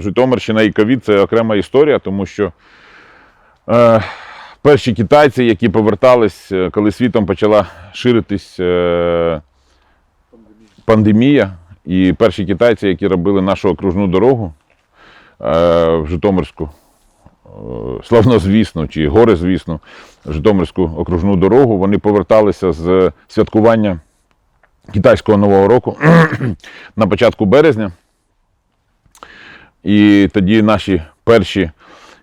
Житомирщина і ковід це окрема історія, тому що е, перші китайці, які повертались, е, коли світом почала ширитись е, пандемія, і перші китайці, які робили нашу окружну дорогу е, в Житомирську, е, славнозвісну чи горизвісну Житомирську окружну дорогу, вони поверталися з святкування китайського нового року на початку березня. І тоді наші перші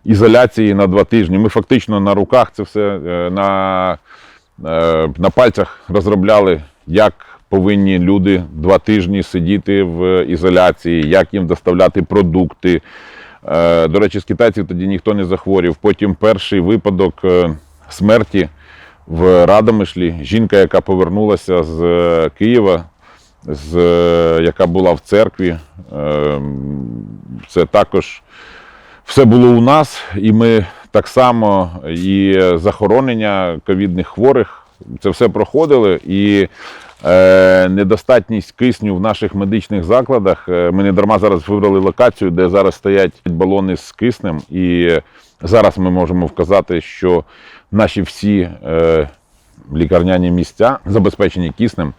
ізоляції на два тижні. Ми фактично на руках це все е, на, е, на пальцях розробляли, як повинні люди два тижні сидіти в ізоляції, як їм доставляти продукти. Е, До речі, з китайців тоді ніхто не захворів. Потім перший випадок смерті в Радомишлі. Жінка, яка повернулася з Києва, з, е, яка була в церкві. Е, Це також все було у нас, і ми так само і захоронення ковідних хворих. Це все проходили. І е, недостатність кисню в наших медичних закладах. е, Ми не дарма зараз вибрали локацію, де зараз стоять балони з киснем. І зараз ми можемо вказати, що наші всі е, лікарняні місця забезпечені киснем.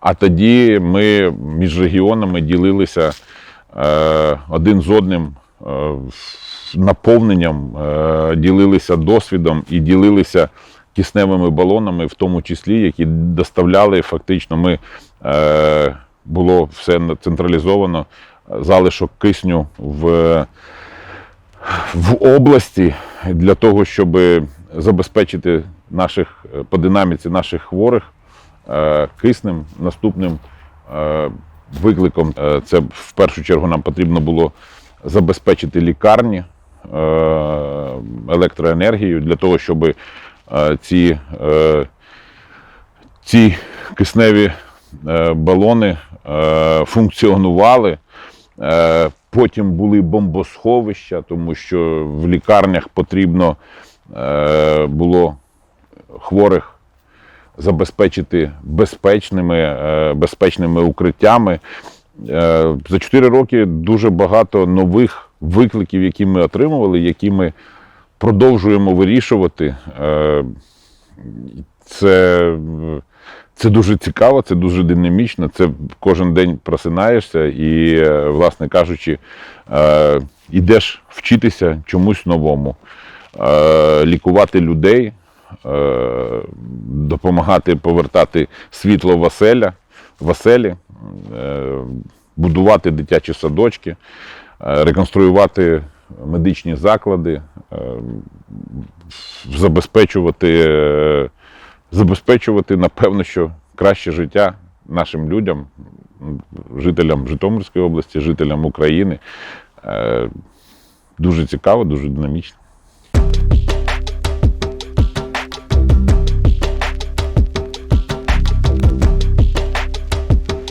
А тоді ми між регіонами ділилися е, один з одним е, наповненням, е, ділилися досвідом і ділилися кисневими балонами, в тому числі, які доставляли фактично. Ми е, було все централізовано, залишок кисню в, в області для того, щоб забезпечити наших е, по динаміці наших хворих е, киснем наступним е, викликом. Це в першу чергу нам потрібно було забезпечити лікарні е, електроенергією для того, щоб ці, ці кисневі балони функціонували. Потім були бомбосховища, тому що в лікарнях потрібно було хворих забезпечити безпечними, е, безпечними укриттями. Е, За 4 роки дуже багато нових викликів, які ми отримували, які ми продовжуємо вирішувати. Е, Це, це дуже цікаво, це дуже динамічно. Це кожен день просинаєшся і, власне кажучи, йдеш вчитися чомусь новому, лікувати людей, допомагати повертати світло в оселя, е, будувати дитячі садочки, е, реконструювати медичні заклади, е, забезпечувати, е, забезпечувати, напевно, що краще життя нашим людям, жителям Житомирської області, жителям України. Е, Дуже цікаво, дуже динамічно.